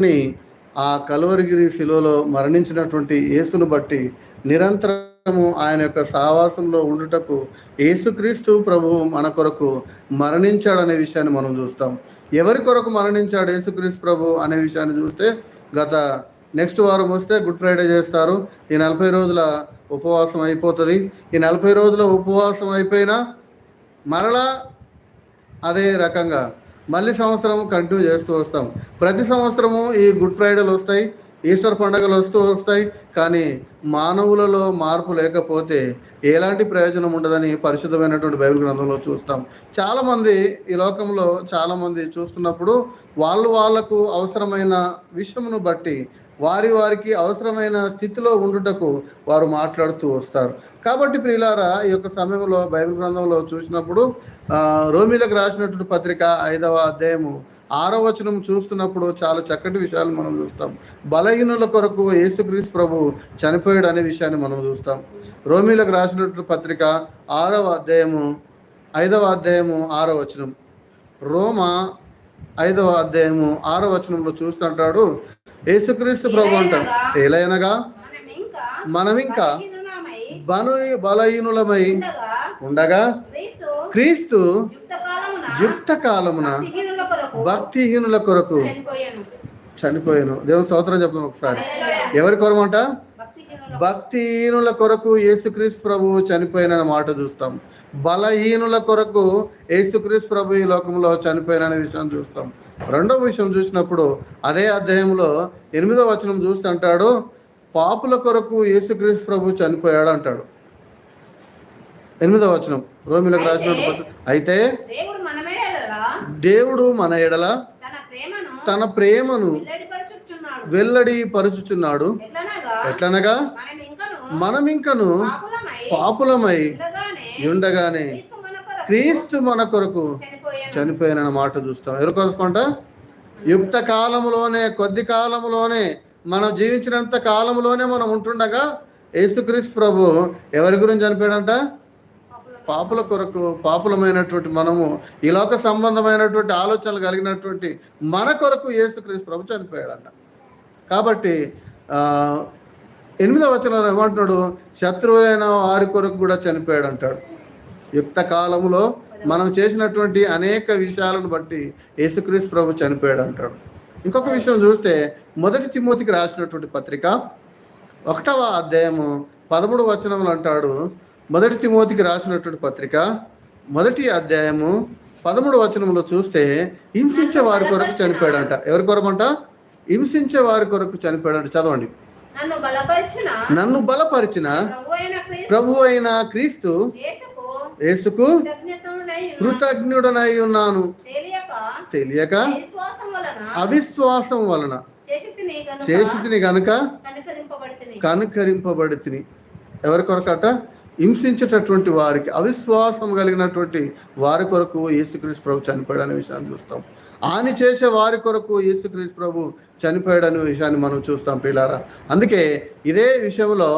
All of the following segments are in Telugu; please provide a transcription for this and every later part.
కానీ ఆ కలువరిగిరి శిలువలో మరణించినటువంటి యేసును బట్టి నిరంతరము ఆయన యొక్క సావాసంలో ఉండుటకు యేసుక్రీస్తు ప్రభువు మన కొరకు మరణించాడనే విషయాన్ని మనం చూస్తాం. ఎవరి కొరకు మరణించాడు యేసుక్రీస్తు ప్రభు అనే విషయాన్ని చూస్తే గత నెక్స్ట్ వారం వస్తే గుడ్ ఫ్రైడే చేస్తారు. ఈ నలభై రోజుల ఉపవాసం అయిపోతుంది. ఈ నలభై రోజుల ఉపవాసం అయిపోయినా మరలా అదే రకంగా మళ్ళీ సంవత్సరం కంటిన్యూ చేస్తూ వస్తాం. ప్రతి సంవత్సరము ఈ గుడ్ ఫ్రైడేలు వస్తాయి ఈస్టర్ పండుగలు వస్తూ వస్తాయి కానీ మానవులలో మార్పు లేకపోతే ఎలాంటి ప్రయోజనం ఉండదని పరిశుద్ధమైనటువంటి బైబిల్ గ్రంథంలో చూస్తాం. చాలామంది ఈ లోకంలో చాలామంది చూస్తున్నప్పుడు వాళ్ళు వాళ్ళకు అవసరమైన విషయమును బట్టి వారి వారికి అవసరమైన స్థితిలో ఉండుటకు వారు మాట్లాడుతూ వస్తారు. కాబట్టి ప్రియులారా ఈ యొక్క సమయంలో బైబిల్ గ్రంథంలో చూసినప్పుడు రోమిలకు రాసినటువంటి పత్రిక ఐదవ అధ్యాయము ఆరో వచనం చూస్తున్నప్పుడు చాలా చక్కటి విషయాలు మనం చూస్తాం. బలహీనుల కొరకు యేసుక్రీస్తు ప్రభు చనిపోయాడు అనే విషయాన్ని మనం చూస్తాం. రోమిలకు రాసినటువంటి పత్రిక ఆరవ అధ్యాయము ఐదవ అధ్యాయము ఆరో వచనం. రోమ ఐదవ అధ్యాయము ఆరో వచనంలో చూస్తుంటాడు యేసుక్రీస్తు ప్రభు అంటాం. ఏలైనగా? మనం ఇంకా బను బలహీనులమై? ఉండగా? క్రీస్తు యుక్త కాలమున భక్తిహీనుల కొరకు చనిపోయాను. దేవుని స్తోత్రం చెప్పడం ఒకసారి. ఎవరి కొరమంట? భక్తిహీనుల భక్తిహీనుల కొరకు యేసుక్రీస్తు ప్రభు చనిపోయిన మాట చూస్తాం. బలహీనుల కొరకు యేసుక్రీస్తు ప్రభు ఈ లోకంలో చనిపోయిన విషయం చూస్తాం. రెండవ విషయం చూసినప్పుడు అదే అధ్యాయంలో ఎనిమిదవ వచనం చూస్తే అంటాడు పాపుల కొరకు యేసుక్రీస్తు ప్రభు చనిపోయాడు అంటాడు. ఎనిమిదవ వచనం రోమిలకు రాసినట్టు పత్రి- అయితే దేవుడు మన ఎడల తన ప్రేమను వెల్లడి పరుచుచున్నాడు ఎట్లనగా? మనం ఇంకను పాపులమై ఉండగానే క్రీస్తు మన కొరకు చనిపోయాను చనిపోయిన మాట చూస్తాం. ఎవరు యుక్త కాలంలోనే కొద్ది కాలంలోనే మనం జీవించినంత కాలంలోనే మనం ఉంటుండగా యేసుక్రీస్తు ప్రభు ఎవరి గురించి చనిపోయాడంట? పాపుల కొరకు పాపులమైనటువంటి మనము ఈ లోక సంబంధమైనటువంటి ఆలోచనలు కలిగినటువంటి మన కొరకు యేసుక్రీస్తు ప్రభు చనిపోయాడంట. కాబట్టి ఎనిమిదవ వచనంలో ఏమంటున్నాడు? శత్రువులైన వారి కొరకు కూడా చనిపోయాడు అంటాడు యుక్త కాలంలో మనం చేసినటువంటి అనేక విషయాలను బట్టి యేసుక్రీస్తు ప్రభు చనిపోయాడు అంటాడు ఇంకొక విషయం చూస్తే మొదటి తిమోతికి రాసినటువంటి పత్రిక ఒకటవ అధ్యాయము పదమూడు వచనములు అంటాడు మొదటి తిమోతికి రాసినటువంటి పత్రిక మొదటి అధ్యాయము పదమూడు వచనంలో చూస్తే హింసించే వారి కొరకు చనిపోయాడంట. ఎవరి కొరకంట హింసించే వారి కొరకు చనిపోయాడంట. చదవండి. నన్ను బలపరిచిన ప్రభు అయిన క్రీస్తు యేసుకు కృతజ్ఞుడనై ఉన్నాను. తెలియక అవిశ్వాసం వలన చేసితిని గనుక కనుకరింపబడితిని. కనుకరింపబడి తిని ఎవరి కొరకట? హింసించేటటువంటి వారికి అవిశ్వాసం కలిగినటువంటి వారి కొరకు యేసుక్రీస్తు ప్రభు చనిపోయాడు అనే విషయాన్ని చూస్తాం. హాని చేసే వారి కొరకు యేసుక్రీస్తు ప్రభు చనిపోయాడు అనే విషయాన్ని మనం చూస్తాం పిల్లారా అందుకే ఇదే విషయంలో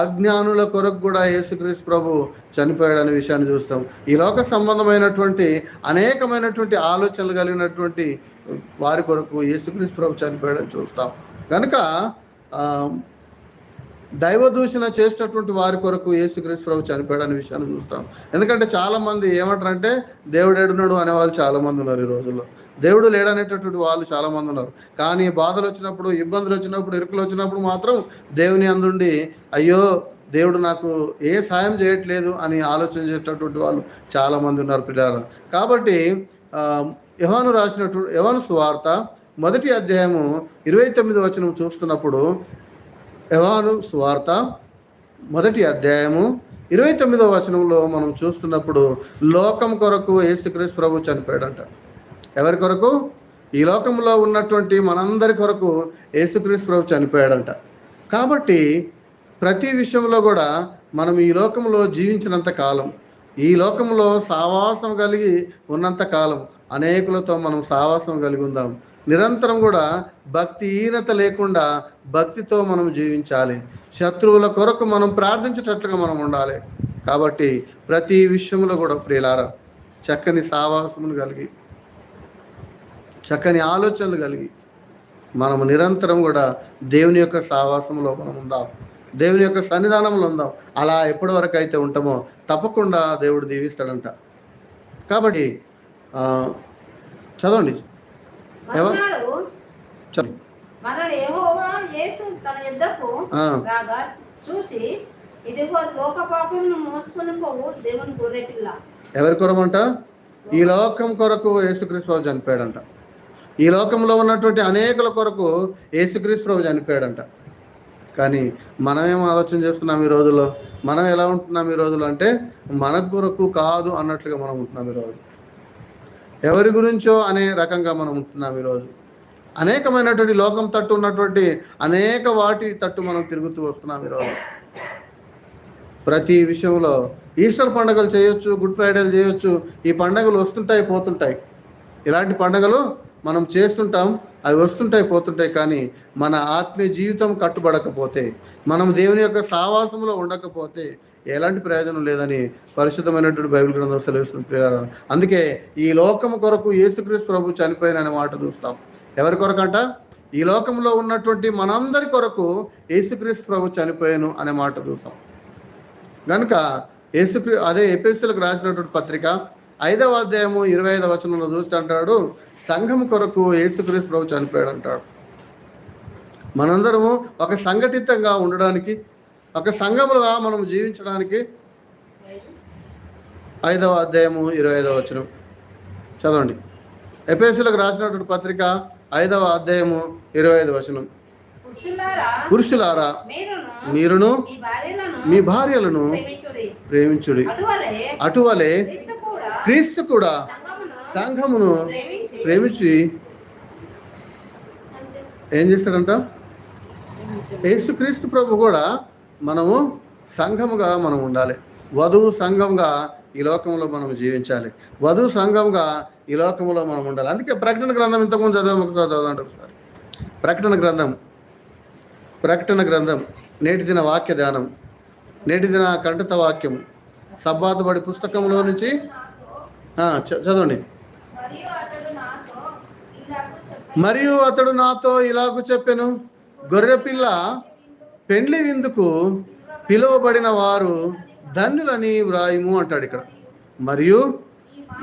అజ్ఞానుల కొరకు కూడా యేసుక్రీస్తు ప్రభు చనిపోయాడు అనే విషయాన్ని చూస్తాం. ఈ లోక సంబంధమైనటువంటి అనేకమైనటువంటి ఆలోచనలు కలిగినటువంటి వారి కొరకు యేసుక్రీస్తు ప్రభు చనిపోయాడని చూస్తాం. కనుక దైవదూషణ చేసేటటువంటి వారి కొరకు యేసుక్రీస్తు ప్రభు చనిపోయాడు అనే విషయాన్ని చూస్తాం. ఎందుకంటే చాలామంది ఏమంటారంటే దేవుడు ఏడున్నాడు అనే వాళ్ళు ఉన్నారు ఈ రోజుల్లో. దేవుడు లేడనేటటువంటి వాళ్ళు చాలామంది ఉన్నారు. కానీ బాధలు వచ్చినప్పుడు ఇబ్బందులు వచ్చినప్పుడు ఇరుకులు వచ్చినప్పుడు మాత్రం దేవుని అందుండి అయ్యో దేవుడు నాకు ఏ సాయం చేయట్లేదు అని ఆలోచన చేసేటటువంటి వాళ్ళు చాలామంది ఉన్నారు పిల్లలు. కాబట్టి యవాను రాసినట్టు రాసినటువంటి యోహాను సువార్త మొదటి అధ్యాయము ఇరవై తొమ్మిది వచనం చూస్తున్నప్పుడు యవాను సువార్త మొదటి అధ్యాయము ఇరవై తొమ్మిదవ వచనంలో మనం చూస్తున్నప్పుడు లోకం కొరకు యేసుక్రీస్తు ప్రభు చనిపోయాడంట. ఎవరి కొరకు? ఈ లోకంలో ఉన్నటువంటి మనందరి కొరకు యేసుక్రీస్తు ప్రభు చనిపోయాడంట. కాబట్టి ప్రతి విషయంలో కూడా మనం ఈ లోకంలో జీవించినంత కాలం ఈ లోకంలో సావాసం కలిగి ఉన్నంత కాలం అనేకులతో మనం సావాసం కలిగి ఉందాం. నిరంతరం కూడా భక్తిహీనత లేకుండా భక్తితో మనం జీవించాలి. శత్రువుల కొరకు మనం ప్రార్థించేటట్లుగా మనం ఉండాలి. కాబట్టి ప్రతి విషయంలో కూడా ప్రియులారా చక్కని సావాసమును కలిగి చక్కని ఆలోచనలు కలిగి మనము నిరంతరం కూడా దేవుని యొక్క సావాసంలో మనం ఉందాం. దేవుని యొక్క సన్నిధానంలో ఉందాం. అలా ఎప్పటి వరకు అయితే ఉంటామో తప్పకుండా దేవుడు దీవిస్తాడంట. కాబట్టి చదవండి. ఎవరు? రాగా చూసి ఇదిగో లోక పాపమును మోసుకొని పోవు దేవుని గొర్రె పిల్ల ఎవరి కొరమంట? ఈ లోకం కొరకు యేసుక్రీస్తు చనిపోయాడంట. ఈ లోకంలో ఉన్నటువంటి అనేకుల కొరకు యేసుక్రీస్తు ప్రభు చనిపోయాడంట. కానీ మనం ఏం ఆలోచన చేస్తున్నాం ఈ రోజుల్లో? మనం ఎలా ఉంటున్నాం ఈ రోజులు అంటే మన కొరకు కాదు అన్నట్లుగా మనం ఉంటున్నాం ఈరోజు ఎవరి గురించో అనే రకంగా మనం ఉంటున్నాం ఈరోజు అనేకమైనటువంటి లోకం తట్టు ఉన్నటువంటి అనేక వాటి తట్టు మనం తిరుగుతూ వస్తున్నాం ఈరోజు ప్రతి విషయంలో ఈస్టర్ పండుగలు చేయొచ్చు గుడ్ ఫ్రైడేలు చేయొచ్చు ఈ పండుగలు వస్తుంటాయి పోతుంటాయి. ఇలాంటి పండుగలు మనం చేస్తుంటాం అవి వస్తుంటాయి పోతుంటాయి కానీ మన ఆత్మీయ జీవితం కట్టుబడకపోతే మనం దేవుని యొక్క సావాసంలో ఉండకపోతే ఎలాంటి ప్రయోజనం లేదని పరిశుద్ధమైనటువంటి బైబిల్ గ్రంథం సెలవిస్తుంది ప్రియులారా. అందుకే ఈ లోకము కొరకు యేసుక్రీస్తు ప్రభు చనిపోయిన అనే మాట చూస్తాం. ఎవరి కొరకంట? ఈ లోకంలో ఉన్నటువంటి మనందరి కొరకు యేసుక్రీస్తు ప్రభు చనిపోయాను అనే మాట చూస్తాం. కనుక యేసుక్రీ అదే ఎపిస్తులకు రాసినటువంటి పత్రిక ఐదవ అధ్యాయము ఇరవై ఐదవ వచనంలో చూస్తే అంటాడు సంఘం కొరకు యేసుక్రీస్తు ప్రభు చనిపోయాడు అంటాడు మనందరము ఒక సంఘటితంగా ఉండడానికి ఒక సంఘములుగా మనం జీవించడానికి ఐదవ అధ్యాయము ఇరవై ఐదవ వచనం. చదవండి. ఎపిఎస్సీలకు రాసినటువంటి పత్రిక ఐదవ అధ్యాయము ఇరవై ఐదు వచనం. పురుషులారా మీరును మీ భార్యలను ప్రేమించుడి. అటువలే క్రీస్తు కూడా సంఘమును ప్రేమించి ఏం చేస్తాడంట? యేసుక్రీస్తు ప్రభు కూడా మనము సంఘముగా మనం ఉండాలి. వధువు సంఘంగా ఈ లోకంలో మనం జీవించాలి. వధువు సంఘంగా ఈ లోకంలో మనం ఉండాలి. అందుకే ప్రకటన గ్రంథం ఇంతకుముందు చదవం ఒకసారి చదవండి ఒకసారి. ప్రకటన గ్రంథం. ప్రకటన గ్రంథం. నేటి దిన వాక్య ధ్యానం. నేటి దిన కంఠత వాక్యం. సబ్బాతుబడి పుస్తకంలో నుంచి చదవండి. మరియు అతడు నాతో ఇలాగ చెప్పెను. గొర్రెపిల్ల పెండ్లి విందుకు పిలువబడిన వారు ధన్యులని వ్రాయము అంటాడు ఇక్కడ. మరియు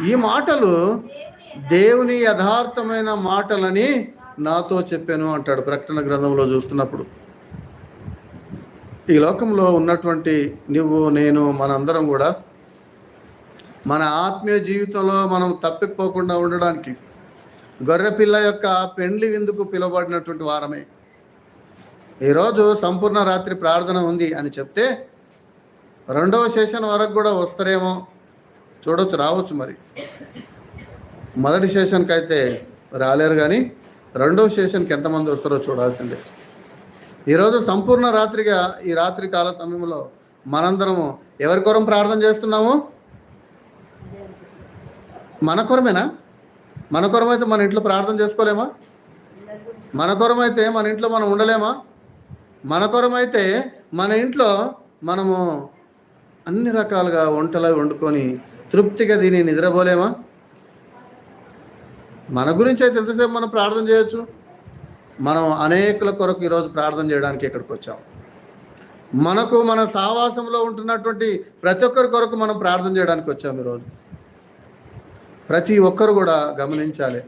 ఈ మాటలు దేవుని యథార్థమైన మాటలని నాతో చెప్పాను అంటాడు ప్రకటన గ్రంథంలో చూస్తున్నప్పుడు. ఈ లోకంలో ఉన్నటువంటి నువ్వు నేను మనందరం కూడా మన ఆత్మీయ జీవితంలో మనం తప్పిపోకుండా ఉండడానికి గొర్రెపిల్ల యొక్క పెండ్లి విందుకు పిలువబడినటువంటి వారమే. ఈరోజు సంపూర్ణ రాత్రి ప్రార్థన ఉంది అని చెప్తే రెండవ సెషన్ వరకు కూడా వస్తారేమో చూడొచ్చు రావచ్చు మరి. మొదటి సెషన్కి అయితే రాలేరు కానీ రెండవ సెషన్కి ఎంతమంది వస్తారో చూడాల్సిందే. ఈరోజు సంపూర్ణ రాత్రిగా ఈ రాత్రి కాల సమయంలో మనందరము ఎవరి కొరం ప్రార్థన చేస్తున్నాము? మన కొరమేనా? మన కొరమైతే మన ఇంట్లో ప్రార్థన చేసుకోలేమా? మన కొరమైతే మన ఇంట్లో మనం ఉండలేమా? మన కొరమైతే మన ఇంట్లో మనము అన్ని రకాలుగా వంటలు వండుకొని తృప్తిగా దీన్ని నిద్రపోలేమా? మన గురించి అయితే ఎంతసేపు మనం ప్రార్థన చేయొచ్చు? మనం అనేకుల కొరకు ఈరోజు ప్రార్థన చేయడానికి ఇక్కడికి వచ్చాం. మనకు మన సావాసంలో ఉంటున్నటువంటి ప్రతి ఒక్కరి కొరకు మనం ప్రార్థన చేయడానికి వచ్చాం ఈరోజు. ప్రతి ఒక్కరు కూడా గమనించాలి.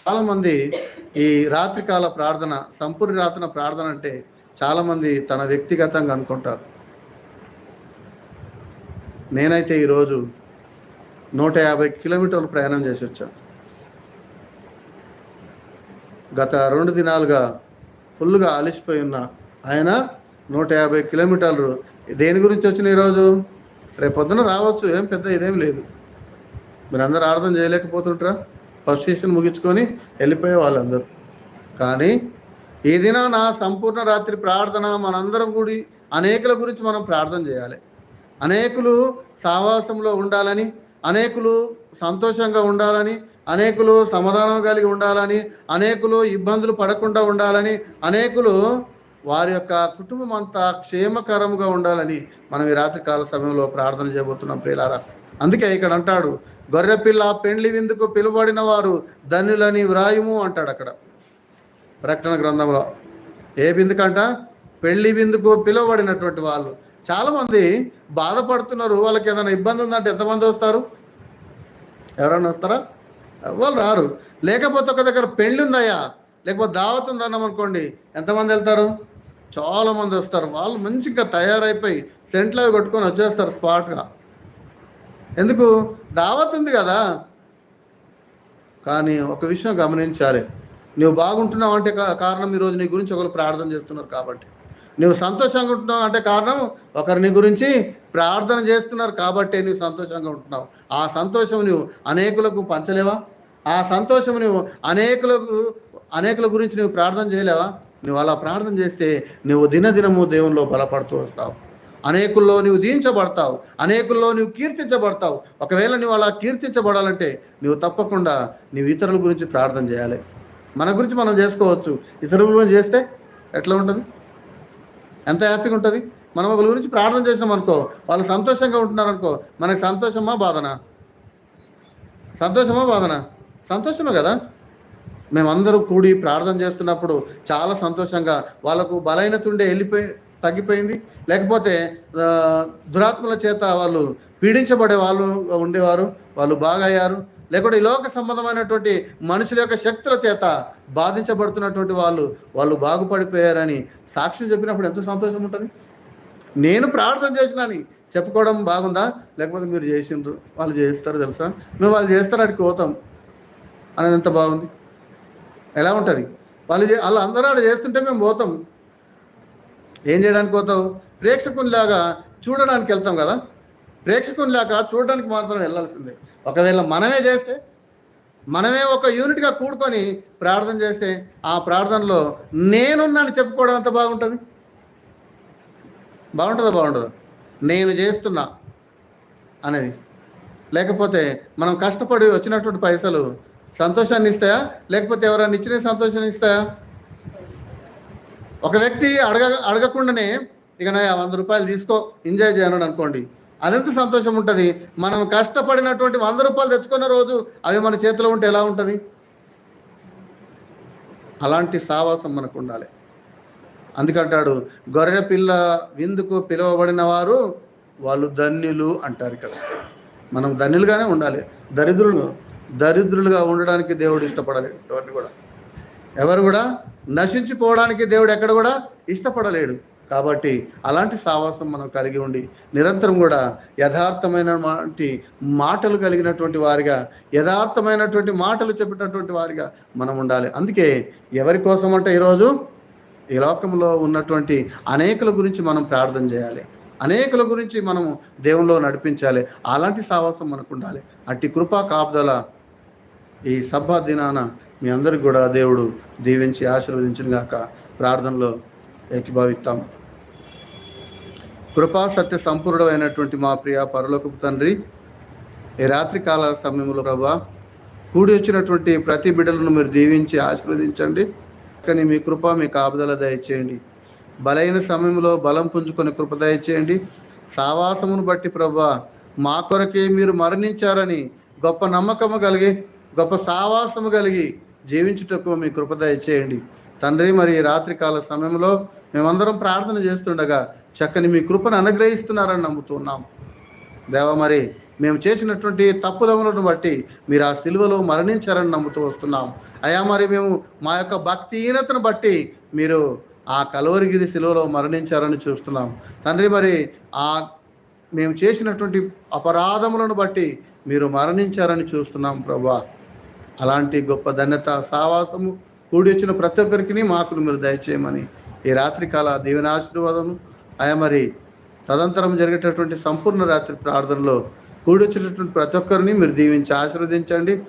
చాలామంది ఈ రాత్రికాల ప్రార్థన సంపూర్ణ రాత్రిన ప్రార్థన అంటే చాలామంది తన వ్యక్తిగతంగా అనుకుంటారు. నేనైతే ఈరోజు నూట యాభై కిలోమీటర్లు ప్రయాణం చేసి వచ్చాను. గత రెండు దినాలుగా ఫుల్గా అలిసిపోయి ఉన్న. ఆయన నూట యాభై కిలోమీటర్లు దేని గురించి వచ్చిన ఈరోజు? రేపొద్దున రావచ్చు ఏం పెద్ద ఇదేం లేదు. మీరు అందరూ అర్థం చేయలేకపోతుంటారా? ఫస్ట్ సెషన్ ముగించుకొని వెళ్ళిపోయే వాళ్ళందరూ. కానీ ఈ దిన నా సంపూర్ణ రాత్రి ప్రార్థన మనందరం కూడి అనేకుల గురించి మనం ప్రార్థన చేయాలి. అనేకులు సావాసంలో ఉండాలని అనేకులు సంతోషంగా ఉండాలని అనేకులు సమాధానం కలిగి ఉండాలని అనేకులు ఇబ్బందులు పడకుండా ఉండాలని అనేకులు వారి యొక్క కుటుంబం అంతా క్షేమకరంగా ఉండాలని మనం ఈ రాత్రికాల సమయంలో ప్రార్థన చేయబోతున్నాం ప్రియులారా. అందుకే ఇక్కడ అంటాడు గొర్రెపిల్ల పెండ్లి విందుకు పిలువబడిన వారు ధన్యులని వ్రాయుము అంటాడు అక్కడ. ప్రకటన గ్రంథంలో ఏ బిందుకంట పెళ్ళి విందుకు పిలువబడినటువంటి వాళ్ళు. చాలామంది బాధపడుతున్నారు వాళ్ళకి ఏదైనా ఇబ్బంది ఉందంటే ఎంతమంది వస్తారు? ఎవరైనా వస్తారా? వాళ్ళు రారు. లేకపోతే ఒక దగ్గర పెళ్ళి ఉందయ్యా లేకపోతే దావత్ ఉందన్నాం అనుకోండి ఎంతమంది వెళ్తారు? చాలా మంది వస్తారు. వాళ్ళు మంచిగా తయారైపోయి సెంట్లు కొట్టుకొని వచ్చేస్తారు స్పాట్గా. ఎందుకు? దావత్ ఉంది కదా. కానీ ఒక విషయం గమనించాలి. నువ్వు బాగుంటున్నావు అంటే కారణం ఈరోజు నీ గురించి ఒకరు ప్రార్థన చేస్తున్నారు కాబట్టి. నువ్వు సంతోషంగా ఉంటున్నావు అంటే కారణం ఒకరు నీ గురించి ప్రార్థన చేస్తున్నారు కాబట్టి నువ్వు సంతోషంగా ఉంటున్నావు. ఆ సంతోషం నువ్వు అనేకులకు పంచలేవా? ఆ సంతోషం నువ్వు అనేకులకు అనేకుల గురించి నువ్వు ప్రార్థన చేయలేవా? నువ్వు అలా ప్రార్థన చేస్తే నువ్వు దినదినము దేవునిలో బలపడుతూ వస్తావు. అనేకుల్లో నువ్వు దీంచబడతావు అనేకుల్లో నువ్వు కీర్తించబడతావు. ఒకవేళ నువ్వు అలా కీర్తించబడాలంటే నువ్వు తప్పకుండా నువ్వు ఇతరుల గురించి ప్రార్థన చేయాలి. మన గురించి మనం చేసుకోవచ్చు. ఇతరుల గురించి చేస్తే ఎట్లా ఉంటుంది? ఎంత హ్యాపీగా ఉంటుంది? మనం ఒకరి గురించి ప్రార్థన చేసినాం అనుకో వాళ్ళు సంతోషంగా ఉంటున్నారు అనుకో మనకి సంతోషమా బాధనా? సంతోషమా బాధనా? సంతోషమే కదా. మేమందరూ కూడి ప్రార్థన చేస్తున్నప్పుడు చాలా సంతోషంగా వాళ్ళకు బలహీనత ఉండే వెళ్ళిపోయి తగ్గిపోయింది. లేకపోతే దురాత్మల చేత వాళ్ళు పీడించబడే వాళ్ళు ఉండేవారు వాళ్ళు బాగా అయ్యారు లేకుంటే ఈ లోక సంబంధమైనటువంటి మనుషుల యొక్క శక్తుల చేత బాధించబడుతున్నటువంటి వాళ్ళు వాళ్ళు బాగుపడిపోయారని సాక్ష్యం చెప్పినప్పుడు ఎంత సంతోషం ఉంటుంది? నేను ప్రార్థన చేసినాని చెప్పుకోవడం బాగుందా? లేకపోతే మీరు చేసిండ్రు వాళ్ళు చేస్తారు తెలుసా? మేము వాళ్ళు చేస్తారు అక్కడికి పోతాం అనేది ఎంత బాగుంది? ఎలా ఉంటుంది? వాళ్ళు చే- వాళ్ళు అందరూ ఆడ చేస్తుంటే మేము పోతాం. ఏం చేయడానికి పోతావు? ప్రేక్షకునిలాగా చూడడానికి వెళ్తాం కదా? ప్రేక్షకునిలాగా చూడడానికి మాత్రం వెళ్ళాల్సిందే ఒకవేళ మనమే చేస్తే మనమే ఒక యూనిట్గా కూడుకొని ప్రార్థన చేస్తే ఆ ప్రార్థనలో నేనున్నాను చెప్పుకోవడం ఎంత బాగుంటుంది? బాగుంటుందా? బాగుంటుందా నేను చేస్తున్నా అనేది. లేకపోతే మనం కష్టపడి వచ్చినటువంటి పైసలు సంతోషాన్ని ఇస్తాయా? లేకపోతే ఎవరైనా ఇచ్చిన సంతోషాన్ని ఇస్తాయా? ఒక వ్యక్తి అడగ అడగకుండానే ఇక నా వంద రూపాయలు తీసుకో ఎంజాయ్ చేయను అనుకోండి. అదెంత సంతోషం ఉంటుంది? మనం కష్టపడినటువంటి వంద రూపాయలు తెచ్చుకున్న రోజు అవి మన చేతిలో ఉంటే ఎలా ఉంటుంది? అలాంటి సావాసం మనకు ఉండాలి. అందుకంటాడు గొర్రె పిల్ల విందుకు పిలువబడిన వారు వాళ్ళు ధన్యులు అంటారు ఇక్కడ. మనం ధన్యులుగానే ఉండాలి. దరిద్రులు దరిద్రులుగా ఉండడానికి దేవుడు ఇష్టపడాలి. ఎవరిని కూడా. ఎవరు కూడా నశించిపోవడానికి దేవుడు ఎక్కడ కూడా ఇష్టపడలేడు. కాబట్టి అలాంటి సావాసం మనం కలిగి ఉండి నిరంతరం కూడా యథార్థమైనటువంటి మాటలు కలిగినటువంటి వారిగా యథార్థమైనటువంటి మాటలు చెప్పినటువంటి వారిగా మనం ఉండాలి. అందుకే ఎవరి కోసం అంటే ఈరోజు ఈ లోకంలో ఉన్నటువంటి అనేకుల గురించి మనం ప్రార్థన చేయాలి. అనేకుల గురించి మనము దేవుల్లో నడిపించాలి. అలాంటి సావాసం మనకు ఉండాలి. అట్టి కృపా కాపుదల ఈ సభ దినాన మీ అందరికి కూడా దేవుడు దీవించి ఆశీర్వదించిన గాక ప్రార్థనలో ఏకీభావిస్తాం. కృపా సత్య సంపూర్ణమైనటువంటి మా ప్రియ పరలోకపు తండ్రి ఈ రాత్రి కాల సమయంలో ప్రభా కూడి వచ్చినటువంటి ప్రతి బిడ్డలను మీరు దీవించి ఆశీర్వదించండి. కానీ మీ కృప మీ కాపుదల దయచేయండి. బలైన సమయంలో బలం పుంజుకొని కృప దయచేయండి. సావాసమును బట్టి ప్రభా మా కొరకే మీరు మరణించారని గొప్ప నమ్మకము కలిగి గొప్ప సావాసము కలిగి జీవించుటకు మీ కృపదయ చేయండి తండ్రి మరి రాత్రికాల సమయంలో మేమందరం ప్రార్థన చేస్తుండగా చక్కని మీ కృపను అనుగ్రహిస్తున్నారని నమ్ముతున్నాం. దేవ మరి మేము చేసినటువంటి తప్పుదములను బట్టి మీరు ఆ సిలువలో మరణించారని నమ్ముతూ వస్తున్నాం. అయా మరి మేము మా యొక్క భక్తిహీనతను బట్టి మీరు ఆ కలవరిగిరి సిలువలో మరణించారని చూస్తున్నాం. తండ్రి మరి ఆ మేము చేసినటువంటి అపరాధములను బట్టి మీరు మరణించారని చూస్తున్నాం ప్రభా. అలాంటి గొప్ప ధన్యత సావాసము కూడి వచ్చిన ప్రతి ఒక్కరికి మాకు మీరు దయచేయమని ఈ రాత్రికాల దీవెన ఆశీర్వాదము ఆయా మరి తదంతరం జరిగేటటువంటి సంపూర్ణ రాత్రి ప్రార్థనలో కూడి వచ్చినటువంటి ప్రతి ఒక్కరిని మీరు దీవించి ఆశీర్వదించండి.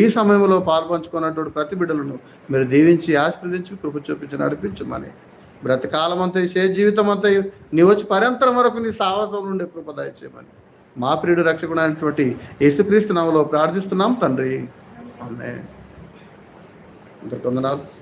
ఈ సమయంలో పాల్పంచుకున్నటువంటి ప్రతి బిడ్డలను మీరు దీవించి ఆశీర్వదించి కృప చూపించి నడిపించమని. బ్రతకాలం అంతా శే జీవితం అంతా నీ వచ్చి పర్యంతరం వరకు నీ సావాసం నుండి కృప దయచేయమని. మా ప్రియుడు రక్షకుడు అయినటువంటి యేసుక్రీస్తు నామలో ప్రార్థిస్తున్నాం తండ్రి. Amen. Dr. Manal.